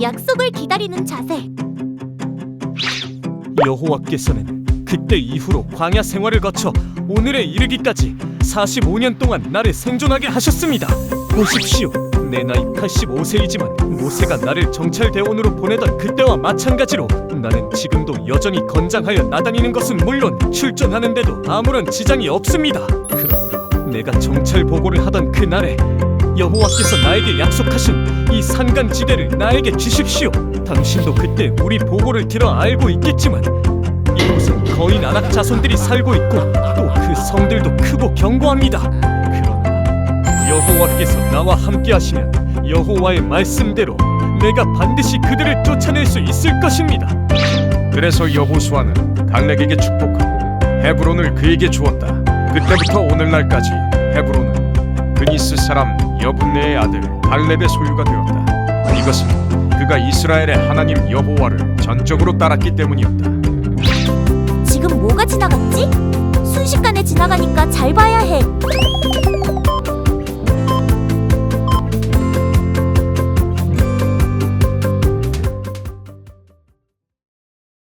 승리를 기다리는 자세. 여호와께서는 그때 이후로 광야 생활을 거쳐 오늘에 이르기까지 45년 동안 나를 생존하게 하셨습니다. 보십시오. 내 나이 85세이지만 모세가 나를 정찰 대원으로 보내던 그때와 마찬가지로 나는 지금도 여전히 건장하여 나다니는 것은 물론 출전하는데도 아무런 지장이 없습니다. 그러므로 내가 정찰 보고를 하던 그날에 여호와께서 나에게 약속하신 이 산간지대를 나에게 주십시오. 당신도 그때 우리 보고를 들어 알고 있겠지만 이곳은 거인 아낙 자손들이 살고 있고 또 그 성들도 크고 견고합니다. 그러나 여호와께서 나와 함께하시면 여호와의 말씀대로 내가 반드시 그들을 쫓아낼 수 있을 것입니다. 그래서 여호수아는 갈렙에게 축복하고 헤브론을 그에게 주었다. 그때부터 오늘날까지 헤브론은 그니스 사람 여분네의 아들 갈렙의 소유가 되었다. 이것은 그가 이스라엘의 하나님 여호와를 전적으로 따랐기 때문이었다. 지금 뭐가 지나갔지? 순식간에 지나가니까 잘 봐야 해.